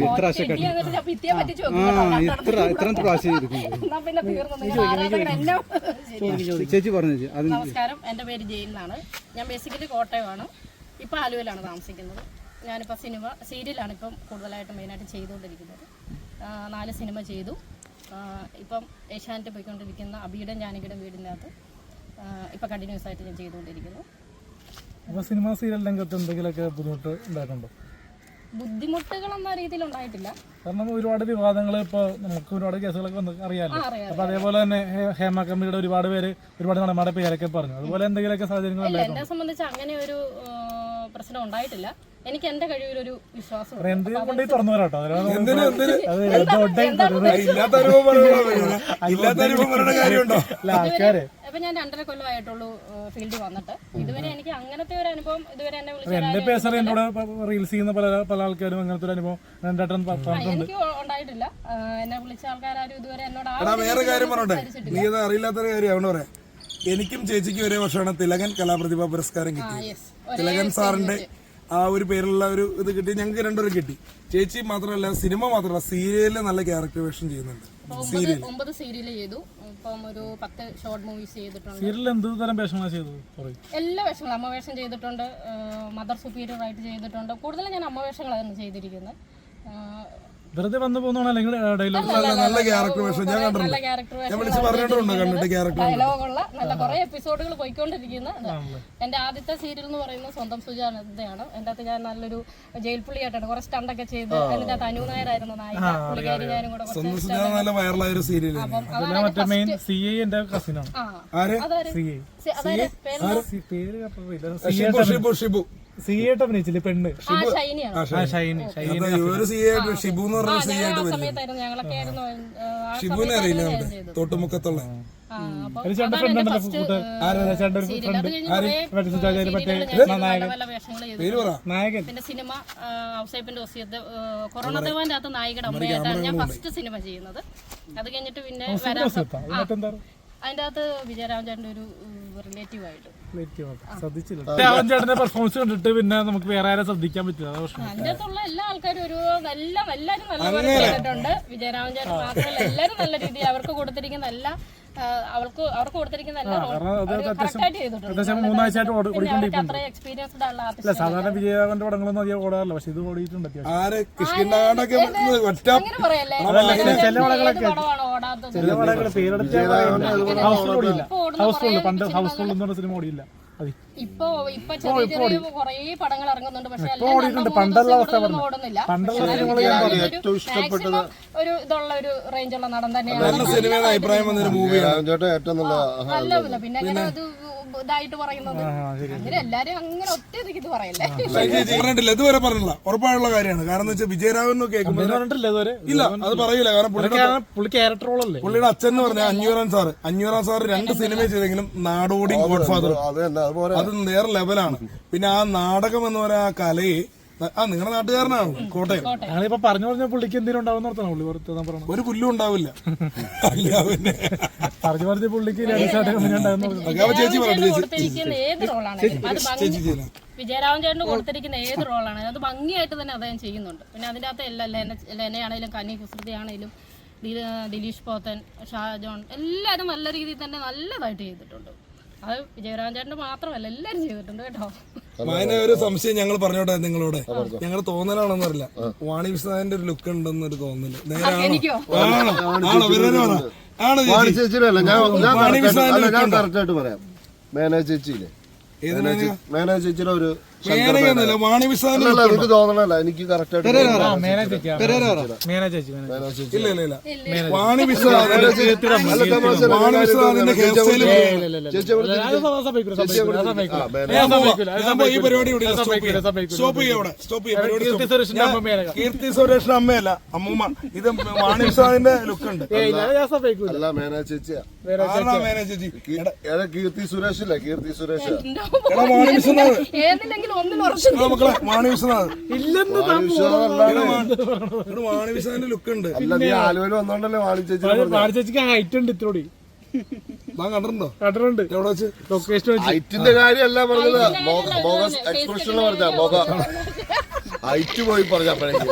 ഇത്ര ഇത്ര. ചേച്ചി പറഞ്ഞു നമസ്കാരം എന്റെ പേര് ജെയിൻ എന്നാണ് ഞാൻ ബേസിക്കലി കോട്ടയമാണ് ഇപ്പൊ ആലുവയിലാണ് താമസിക്കുന്നത് ഞാനിപ്പോൾ സിനിമ സീരിയലാണ് ഇപ്പം കൂടുതലായിട്ട് മെയിനായിട്ട് ചെയ്തുകൊണ്ടിരിക്കുന്നത് നാല് സിനിമ ചെയ്തു ഇപ്പം ഏഷ്യാനെറ്റ് പോയിക്കൊണ്ടിരിക്കുന്ന അബിയുടെ ജാനകിയുടെ വീടിനകത്ത് ഇപ്പം കണ്ടിന്യൂസ് ആയിട്ട് ഞാൻ ചെയ്തുകൊണ്ടിരിക്കുന്നു. അപ്പോൾ സിനിമ സീരിയൽ രംഗത്ത് എന്തെങ്കിലുമൊക്കെ ബുദ്ധിമുട്ട് ഉണ്ടായിട്ടുണ്ടോ? ബുദ്ധിമുട്ടുകളൊന്നും എന്ന രീതിയിൽ ഉണ്ടായിട്ടില്ല. കാരണം ഒരുപാട് വിവാദങ്ങൾ ഇപ്പോൾ നമുക്ക് ഒരുപാട് കേസുകളൊക്കെ വന്ന് അറിയാമല്ലോ അപ്പോൾ അപ്പൊ അതേപോലെ തന്നെ ഹേമ കമ്മിയുടെ ഒരുപാട് പേര് ഒരുപാട് നടന്മാരുടെ പേരൊക്കെ പറഞ്ഞു. അതുപോലെ എന്തെങ്കിലുമൊക്കെ സാഹചര്യങ്ങൾ എന്നെ സംബന്ധിച്ച് അങ്ങനെ ഒരു പ്രശ്നം ഉണ്ടായിട്ടില്ല. എനിക്ക് എന്റെ കഴിവിലൊരു വിശ്വാസം ഇല്ലാത്ത അനുഭവം പറയണോ. ഇല്ലാത്ത അനുഭവം കാര്യമുണ്ടോ? ആൾക്കാരെ അപ്പൊ ഞാൻ രണ്ടര കൊല്ലമായിട്ടുള്ളൂ ഫീൽഡ് വന്നിട്ട്. ഇതുവരെ എനിക്ക് അങ്ങനത്തെ ഒരു അനുഭവം ഇതുവരെ എന്നെ വിളിച്ച എന്റെ പേസർ എന്നോട് റീൽസ് ചെയ്യുന്ന പല പല ആൾക്കാരും അങ്ങനത്തെ ഒരു അനുഭവം പറഞ്ഞിട്ടുണ്ട്. എനിക്ക് ഉണ്ടായിട്ടില്ല. എന്നെ വിളിച്ച ആൾക്കാരും ഇതുവരെ എന്നോട് വേറെ കാര്യം നീ ഇത് അറിയില്ലാത്തൊരു കാര്യം അതുകൊണ്ട് പറയാം. എനിക്കും ചേച്ചിക്കും ഒരേ വർഷമാണ് തിലകൻ കലാപ്രതിഭ പുരസ്കാരം കിട്ടി കിട്ടിയത് തിലകൻ സാറിന്റെ ആ ഒരു പേരുള്ള ഒരു ഇത് കിട്ടി. ഞങ്ങൾക്ക് രണ്ടുപേരും കിട്ടി. ചേച്ചി മാത്രമല്ല സിനിമ മാത്രമല്ല സീരിയലിൽ നല്ല ക്യാരക്ടർ വേഷം ചെയ്യുന്നുണ്ട്. സീരിയൽ ഒമ്പത് സീരിയൽ ചെയ്തു. ഇപ്പം ഒരു പത്ത് ഷോർട്ട് മൂവീസ് ചെയ്തിട്ടുണ്ട്. സീരിയൽ എന്ത് തരം വേഷങ്ങളാണ് ചെയ്തത്? എല്ലാ വേഷങ്ങളും അമ്മ വേഷം ചെയ്തിട്ടുണ്ട്. മദർ സുപ്പീരിയർ ആയിട്ട് ചെയ്തിട്ടുണ്ട്. കൂടുതലും ഞാൻ അമ്മ വേഷങ്ങളായിരുന്നു ചെയ്തിരിക്കുന്നത്. വെറുതെ വന്നു പോകുന്നതാണോ അല്ലെങ്കിൽ ഡയലോഗ് നല്ല നല്ല ക്യാരക്ടർ വേഷം ഞാൻ കണ്ടിട്ടുണ്ട്. നല്ല ക്യാരക്ടർ ഞാൻ വിളിച്ച് പറഞ്ഞിട്ടുണ്ട് കണ്ടിട്ട് ക്യാരക്ടർ ഡയലോഗുള്ള നല്ല കുറെ എപ്പിസോഡുകൾ പോയിക്കൊണ്ടിരിക്കുന്ന. എന്റെ ആദ്യത്തെ സീരിയൽ എന്ന് പറയുന്നത് സ്വന്തം സുജാനന്ദയാണ് എന്റെ അകത്ത് ഞാൻ നല്ലൊരു ജയിൽ പുള്ളിയായിട്ടാണ് കുറെ സ്റ്റണ്ടൊക്കെ ചെയ്ത് അതിന്റെ അകത്ത് അനു നായരായിരുന്നു നായിക. പുള്ളിക്കാരി ഞാനും കൂടെ കുറച്ച് സ്വന്തം നല്ല വൈറലായ ഒരു സീരിയൽ മറ്റേ മെയിൻ സി ഐ എന്റെ കസിനാണ് ആര്? സി അതാര്? പേര് ഷിബു ഷിബു ഷിബു. സി ആയിട്ട് അഭിനയിച്ചില്ലേ പെണ്ണ്? ആ ഷൈനിയാണ്. ആ ഷൈനി. ഷിബു എന്ന് പറഞ്ഞ സി ആയിട്ട് ആ സമയത്തായിരുന്നു ഞങ്ങളൊക്കെ ആയിരുന്നു ആ ഷിബുവിനെ അറിയില്ല നമ്മുടെ തൊട്ടുമുക്കത്തുള്ള. പിന്നെ സിനിമ ഔസൈപ്പിന്റെ ഒസിയത്ത് കൊറോണ ദേവാന്റെ അകത്ത് നായികയുടെ അമ്മയായിട്ടാണ് ഞാൻ ഫസ്റ്റ് സിനിമ ചെയ്യുന്നത്. അത് കഴിഞ്ഞിട്ട് പിന്നെ മറ്റെന്താ അതിന്റെ അകത്ത് വിജയരാമൻ ചേട്ടന്റെ ഒരു റിലേറ്റീവ് ആയിട്ട്. ചേട്ടന്റെ പെർഫോമൻസ് കണ്ടിട്ട് പിന്നെ നമുക്ക് വേറെ ആരെ ശ്രദ്ധിക്കാൻ പറ്റില്ല. അതിന്റെ എല്ലാ ആൾക്കാരും ഒരു എല്ലാം എല്ലാരും നല്ലപോലെ ചെയ്തിട്ടുണ്ട്. വിജയരാമൻ ചേട്ടൻ മാത്രമല്ല എല്ലാരും നല്ല രീതിയിൽ അവർക്ക് കൊടുത്തിരിക്കുന്ന എല്ലാ അവൾക്ക് അവർക്ക് കൊടുത്തിരിക്കുന്ന എല്ലാ ആർട്ടിസ്റ്റ് സാധാരണ വിജയരാഘവന്റെ പടങ്ങളൊന്നും അധികം ഓടാറില്ല. പക്ഷെ ഇത് ഓടിയിട്ടുണ്ട് ചില പടങ്ങളൊക്കെ ഓടാത്തത് ചില പടങ്ങൾ പേരെടുത്ത് ഹൗസ്ഫുൾ ഓടിയില്ല പണ്ട് ഹൗസ്ഫുൾ എന്ന് പറഞ്ഞ സിനിമ ഓടിയില്ല അത് ഇപ്പൊ ഇപ്പൊ ചെറിയ ചെറിയ കുറേ പടങ്ങൾ ഇറങ്ങുന്നുണ്ട്. പക്ഷെ എല്ലാം ഓടിയിട്ടുണ്ട്. രണ്ടോ പണ്ടുള്ള അവസ്ഥ സിനിമകളൊന്നും ഓടുന്നില്ല. പണ്ടുള്ള സിനിമകൾ എന്നാലും വിജയരാഘവൻ ഒരു ഇതുള്ള ഒരു റേഞ്ചുള്ള നടൻ തന്നെയാണ് നല്ല സിനിമയുടെ അഭിപ്രായം വന്നൊരു മൂവിയാണ് ചേട്ടാ ഏറ്റവും നല്ല പിന്നെ അത് ഇതായിട്ട് പറയുന്നത്. അങ്ങനെ എല്ലാരും അങ്ങനെ ഒറ്റ ഇത് പറയല്ലേ? പറഞ്ഞിട്ടില്ല. ഇതുവരെ പറഞ്ഞില്ല ഉറപ്പായുള്ള കാര്യമാണ്. കാരണം വെച്ചാൽ വിജയരാഘവൻ കേൾക്കുമ്പോൾ പറഞ്ഞിട്ടില്ല ഇതുവരെ. ഇല്ല അത് പറയൂല. കാരണം പുള്ളിയുടെ അച്ഛൻ എന്ന് പറഞ്ഞാൽ അഞ്ഞൂറാൻ സാറ്. അഞ്ഞൂറാൻ സാറ് രണ്ട് സിനിമ ചെയ്തെങ്കിലും നാടോടി ഗോഡ് ഫാദർ അത് തന്നെ അതുപോലെ അത് നേരെ ലെവലാണ് പിന്നെ ആ നാടകം എന്ന് പറയുന്ന ആ കലയെ ആ നിങ്ങളുടെ നാട്ടുകാരനാണ്? കോട്ടയം. ഞങ്ങളിപ്പോ പറഞ്ഞു പറഞ്ഞ പുള്ളിക്ക് എന്തെങ്കിലും ഉണ്ടാവും ഓർത്താണ്? പുള്ളി പുറത്ത് പറഞ്ഞു പറയണം ഒരു പുല്ലും ഉണ്ടാവില്ല. അല്ല പിന്നെ. പറഞ്ഞു പറഞ്ഞ പുള്ളിക്ക് ചേച്ചി പറഞ്ഞു ചേച്ചി. വിജയരാമൻ ചേട്ടന് കൊടുത്തിരിക്കുന്ന ഏത് റോളാണ്? അത് ഭംഗിയായിട്ട് തന്നെ അദ്ദേഹം ചെയ്യുന്നുണ്ട്. പിന്നെ അതിന്റെ അകത്ത് എല്ലാ ലെന ലെനയാണെങ്കിലും കന്നി കുസൃതി ആണെങ്കിലും ദിലീഷ് പോത്തൻ ഷാജോൺ എല്ലാവരും നല്ല രീതിയിൽ തന്നെ നല്ലതായിട്ട് ചെയ്തിട്ടുണ്ട്. അത് വിജയരാമൻ ചേട്ടന് മാത്രമല്ല എല്ലാവരും ചെയ്തിട്ടുണ്ട് കേട്ടോ. മായന ഒരു സംശയം ഞങ്ങൾ പറഞ്ഞോട്ടെ നിങ്ങളോട്? ഞങ്ങൾ തോന്നലാണെന്ന് അറിയില്ല. വാണി വിശ്വനാഥന്റെ ഒരു ലുക്ക് ഉണ്ടെന്നൊരു തോന്നൽ. നേരാണോ? എനിക്കോ? ആണോ? ആണോ? വാണി ചേച്ചി ചേച്ചിയിലല്ല ഞാൻ ഞാൻ വാണി correct ആയിട്ട്- അല്ല ഞാൻ വിശ്വനാഥിന്റെ പറയാം. മേന ചേച്ചിയില്ലേ? മേന ചേച്ചിയുടെ ഒരു എനിക്ക് തോന്നണല്ല എനിക്ക് കറക്റ്റ് ഈ പരിപാടി. കീർത്തി സുരേഷിന്റെ അമ്മയല്ല അമ്മൂമ്മ. ഇത് വാണി വിശ്വാസിന്റെ ലുക്ക് ഉണ്ട്. അല്ല മേന ചേച്ചിയാ. മേന ചേച്ചി? കീർത്തി സുരേഷ് ഇല്ല? കീർത്തി സുരേഷ്. എടാ മക്കളെ വിശ്വനാഥ് ഇല്ലെന്ന് വിശ്വനാഥിന്റെ ലുക്ക് ഉണ്ട്. അല്ല നീ ആലുവയിൽ വന്നോണ്ടല്ലേ വാണി ചേച്ചി ചേച്ചിക്ക് ഹൈറ്റ് ഉണ്ട് ഇത്രയോടി താൻ കണ്ടിട്ടുണ്ടോ? കണ്ടിട്ടുണ്ട്. എവിടെ വെച്ച്? ലൊക്കേഷൻ വെച്ച്. ഹൈറ്റിന്റെ കാര്യമല്ല പറഞ്ഞത്. മുഖ എക്സ്പ്രഷൻ പറഞ്ഞ മുഖ ഹൈറ്റ് പോയി പറഞ്ഞപ്പോഴേക്കും